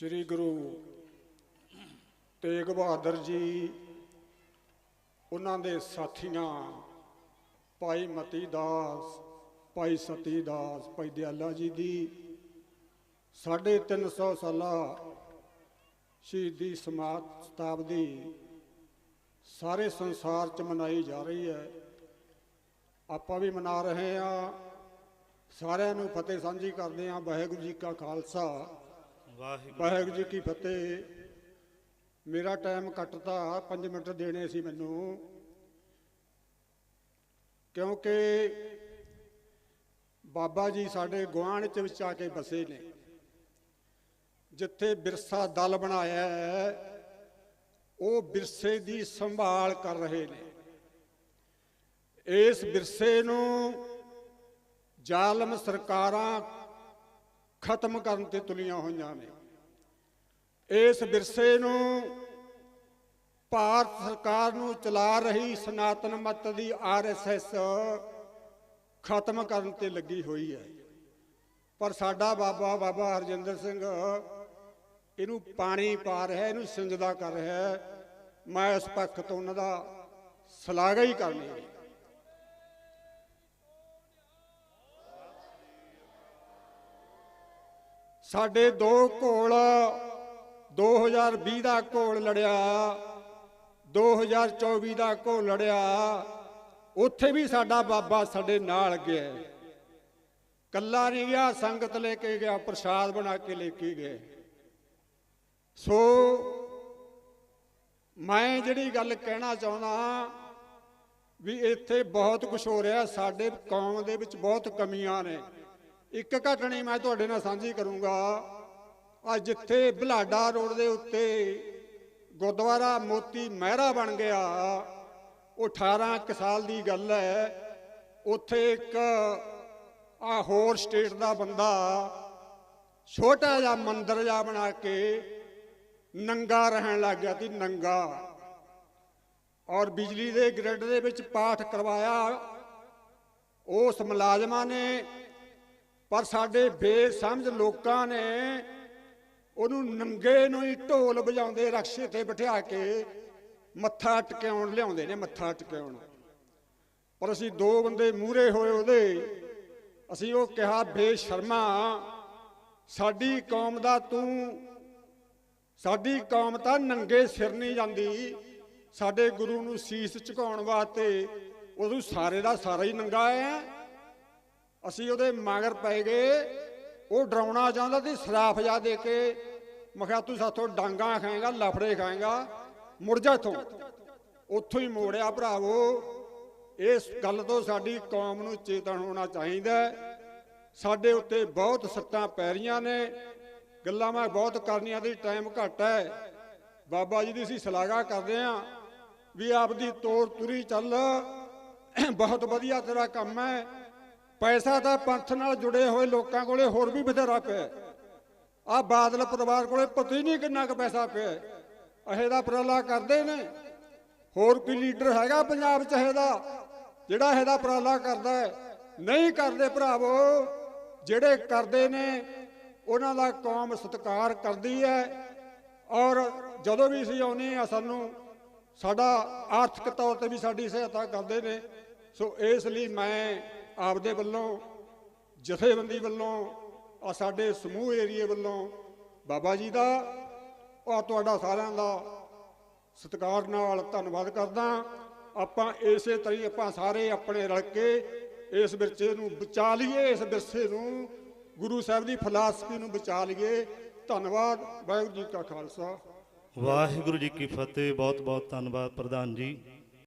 ਸ੍ਰੀ ਗੁਰੂ ਤੇਗ ਬਹਾਦਰ ਜੀ, ਉਹਨਾਂ ਦੇ ਸਾਥੀਆਂ, ਭਾਈ ਮਤੀ ਦਾਸ, ਭਾਈ ਸਤੀ ਦਾਸ, ਭਾਈ ਦਿਆਲਾ ਜੀ ਦੀ ਸਾਢੇ ਤਿੰਨ ਸੌ ਸਾਲਾ ਸ਼ਹੀਦੀ ਸਮਾਤ ਸ਼ਤਾਬਦੀ ਸਾਰੇ ਸੰਸਾਰ 'ਚ ਮਨਾਈ ਜਾ ਰਹੀ ਹੈ। ਆਪਾਂ ਵੀ ਮਨਾ ਰਹੇ ਹਾਂ। ਸਾਰਿਆਂ ਨੂੰ ਫਤਿਹ ਸਾਂਝੀ ਕਰਦੇ ਹਾਂ। ਵਾਹਿਗੁਰੂ ਜੀ ਕਾ ਖਾਲਸਾ। ਵਾਹਿਗੁਰੂ ਜੀ ਕੀ ਫਤਿਹ। ਮੇਰਾ ਟਾਈਮ ਕੱਟਤਾ 5 ਮਿੰਟ ਦੇਣੇ ਸੀ ਮੈਨੂੰ। ਕਿਉਂਕਿ ਬਾਬਾ ਜੀ ਸਾਡੇ ਗੁਆਂਢ ਚ ਵਿੱਚ ਆ ਕੇ ਬਸੇ ਨੇ। ਜਿੱਥੇ ਬਿਰਸਾ ਦਲ ਬਣਾਇਆ ਹੈ, ਉਹ ਵਿਰਸੇ ਦੀ ਸੰਭਾਲ ਕਰ ਰਹੇ ਨੇ। ਇਸ ਵਿਰਸੇ ਨੂੰ ਜ਼ਾਲਮ ਸਰਕਾਰਾਂ ਖਤਮ ਕਰਨ ਤੇ ਤੁਲੀਆਂ ਹੋਈਆਂ ਨੇ। ਇਸ ਵਿਰਸੇ ਨੂੰ ਭਾਰਤ ਸਰਕਾਰ ਨੂੰ ਚਲਾ ਰਹੀ ਸਨਾਤਨ ਮਤ ਦੀ ਆਰਐਸਐਸ ਖਤਮ ਕਰਨ ਤੇ ਲੱਗੀ ਹੋਈ ਹੈ। ਪਰ ਸਾਡਾ ਬਾਬਾ ਬਾਬਾ ਹਰਜਿੰਦਰ ਸਿੰਘ ਇਹਨੂੰ ਪਾਣੀ ਪਾ ਰਿਹਾ ਇਹਨੂੰ ਸਿੰਜਦਾ ਕਰ ਰਿਹਾ ਮੈਂ ਇਸ ਪੱਖ ਤੋਂ ਉਹਨਾਂ ਦਾ ਸ਼ਲਾਘਾ ਹੀ ਕਰਨੀ ਹੈ। ਸਾਡੇ ਦੋ ਘੋਲ 2020 ਦਾ ਘੋਲ ਲੜਿਆ 2024 ਦਾ ਘੋਲ ਲੜਿਆ, ਉੱਥੇ ਵੀ ਸਾਡਾ ਬਾਬਾ ਸਾਡੇ ਨਾਲ ਗਿਆ। ਕੱਲਾ ਨਹੀਂ ਗਿਆ, ਸੰਗਤ ਲੈ ਕੇ ਗਿਆ, ਪ੍ਰਸ਼ਾਦ ਬਣਾ ਕੇ ਲੈ ਕੇ ਗਏ ਸੋ ਮੈਂ ਜਿਹੜੀ ਗੱਲ ਕਹਿਣਾ ਚਾਹੁੰਦਾ ਵੀ ਇੱਥੇ ਬਹੁਤ ਕੁਝ ਹੋ ਰਿਹਾ, ਸਾਡੇ ਕੌਮ ਦੇ ਵਿੱਚ ਬਹੁਤ ਕਮੀਆਂ ਨੇ। ਇੱਕ ਘਟਨੀ ਮੈਂ ਤੁਹਾਡੇ ਨਾਲ ਸਾਂਝੀ ਕਰੂੰਗਾ। ਆ ਜਿੱਥੇ ਬਲਾਡਾ ਰੋਡ ਦੇ ਉੱਤੇ ਗੁਰਦੁਆਰਾ ਮੋਤੀ ਮਹਿਰਾ ਬਣ ਗਿਆ, ਉਹ 18 ਕੁ ਸਾਲ ਦੀ ਗੱਲ ਹੈ। ਉੱਥੇ ਇੱਕ ਆ ਹੋਰ ਸਟੇਟ ਦਾ ਬੰਦਾ ਛੋਟਾ ਜਿਹਾ ਮੰਦਿਰ ਜਿਹਾ ਬਣਾ ਕੇ ਨੰਗਾ ਰਹਿਣ ਲੱਗ ਗਿਆ ਸੀ, ਨੰਗਾ। ਔਰ ਬਿਜਲੀ ਦੇ ਗ੍ਰਿਡ ਦੇ ਵਿੱਚ ਪਾਠ ਕਰਵਾਇਆ। ਉਸ ਮੁਲਾਜ਼ਮਾਂ ਨੇ ਪਰ ਸਾਡੇ ਬੇਸਮਝ ਲੋਕਾਂ ਨੇ ਉਹਨੂੰ ਨੰਗੇ ਨੂੰ ਹੀ ਢੋਲ ਵਜਾਉਂਦੇ, ਰਕਸ਼ੇ ਤੇ ਬਿਠਾ ਕੇ ਮੱਥਾ ਟਿਕਾਉਣ ਲਿਆਉਂਦੇ ਨੇ, ਮੱਥਾ ਟਿਕਾਉਣ। ਪਰ ਅਸੀਂ ਦੋ ਬੰਦੇ ਮੂਹਰੇ ਹੋਏ ਉਹਦੇ, ਅਸੀਂ ਉਹ ਕਿਹਾ, ਬੇਸ਼ਰਮਾ, ਸਾਡੀ ਕੌਮ ਦਾ ਤੂੰ, ਸਾਡੀ ਕੌਮ ਤਾਂ ਨੰਗੇ ਸਿਰ ਨਹੀਂ ਜਾਂਦੀ। ਸਾਡੇ ਗੁਰੂ ਨੂੰ ਸੀਸ ਝੁਕਾਉਣ ਵਾਸਤੇ ਉਹਨੂੰ ਸਾਰੇ ਦਾ ਸਾਰਾ ਹੀ ਨੰਗਾ ਹੈ। ਅਸੀਂ ਉਹਦੇ ਮਗਰ ਪੈ ਗਏ, ਉਹ ਡਰਾਉਣਾ ਚਾਹੁੰਦਾ ਸੀ, ਸਰਾਫ ਜਾ ਦੇ ਕੇ। ਮਖਿਆ ਤੂੰ ਸਾਥੋਂ ਡਾਂਗਾ ਖਾਏਗਾ, ਲਫੜੇ ਖਾਏਗਾ, ਮੁੜ ਜਾ ਇੱਥੋਂ। ਉੱਥੋਂ ਹੀ ਮੋੜਿਆ ਭਰਾਵੋ। ਇਸ ਗੱਲ ਤੋਂ ਸਾਡੀ ਕੌਮ ਨੂੰ ਚੇਤਨ ਹੋਣਾ ਚਾਹੀਦਾ ਸਾਡੇ ਉੱਤੇ ਬਹੁਤ ਸੱਟਾਂ ਪੈ ਰਹੀਆਂ ਨੇ। ਗੱਲਾਂ ਮੈਂ ਬਹੁਤ ਕਰਨੀਆਂ ਦੀ ਟਾਈਮ ਘੱਟ ਹੈ। ਬਾਬਾ ਜੀ ਦੀ ਅਸੀਂ ਸ਼ਲਾਘਾ ਕਰਦੇ ਹਾਂ ਵੀ ਆਪਦੀ ਤੋਰ ਤੁਰੀ ਚੱਲ। ਬਹੁਤ ਵਧੀਆ ਤੇਰਾ ਕੰਮ ਹੈ। ਪੈਸਾ ਤਾਂ ਪੰਥ ਨਾਲ ਜੁੜੇ ਹੋਏ ਲੋਕਾਂ ਕੋਲੇ ਹੋਰ ਵੀ ਬਥੇਰਾ ਪਿਆ ਆ ਬਾਦਲ ਪਰਿਵਾਰ ਕੋਲੇ ਪਤਾ ਹੀ ਨਹੀਂ ਕਿੰਨਾ ਕੁ ਪੈਸਾ ਪਿਆ ਇਹ ਦਾ ਉਪਰਾਲਾ ਕਰਦੇ ਨੇ। ਹੋਰ ਕੋਈ ਲੀਡਰ ਹੈਗਾ ਪੰਜਾਬ 'ਚ ਇਹਦਾ ਜਿਹੜਾ ਇਹਦਾ ਉਪਰਾਲਾ ਕਰਦਾ ਹੈ। ਨਹੀਂ ਕਰਦੇ ਭਰਾਵੋ, ਜਿਹੜੇ ਕਰਦੇ ਨੇ, ਉਹਨਾਂ ਦਾ ਕੌਮ ਸਤਿਕਾਰ ਕਰਦੀ ਹੈ। ਔਰ ਜਦੋਂ ਵੀ ਅਸੀਂ ਆਉਂਦੇ ਆ ਸਾਨੂੰ ਸਾਡਾ ਆਰਥਿਕ ਤੌਰ ਤੇ ਵੀ ਸਾਡੀ ਸਹਾਇਤਾ ਕਰਦੇ ਨੇ। ਸੋ ਇਸ ਲਈ ਮੈਂ ਆਪਦੇ ਵੱਲੋਂ, ਜਥੇਬੰਦੀ ਵੱਲੋਂ ਆ ਸਾਡੇ ਸਮੂਹ ਏਰੀਏ ਵੱਲੋਂ ਬਾਬਾ ਜੀ ਦਾ ਔਰ ਤੁਹਾਡਾ ਸਾਰਿਆਂ ਦਾ ਸਤਿਕਾਰ ਨਾਲ ਧੰਨਵਾਦ ਕਰਦਾ ਆਪਾਂ ਇਸੇ ਤਰ੍ਹਾਂ ਆਪਾਂ ਸਾਰੇ ਆਪਣੇ ਰਲ ਕੇ ਇਸ ਵਿਰਸੇ ਨੂੰ ਬਚਾ ਲਈਏ, ਇਸ ਵਿਰਸੇ ਨੂੰ ਗੁਰੂ ਸਾਹਿਬ ਦੀ ਫਲਸਫੀ ਨੂੰ ਬਚਾ ਲਈਏ। ਧੰਨਵਾਦ, ਵਾਹਿਗੁਰੂ ਜੀ ਕਾ ਖਾਲਸਾ। ਵਾਹਿਗੁਰੂ ਜੀ ਕੀ ਫਤਿਹ ਬਹੁਤ ਬਹੁਤ ਧੰਨਵਾਦ ਪ੍ਰਧਾਨ ਜੀ।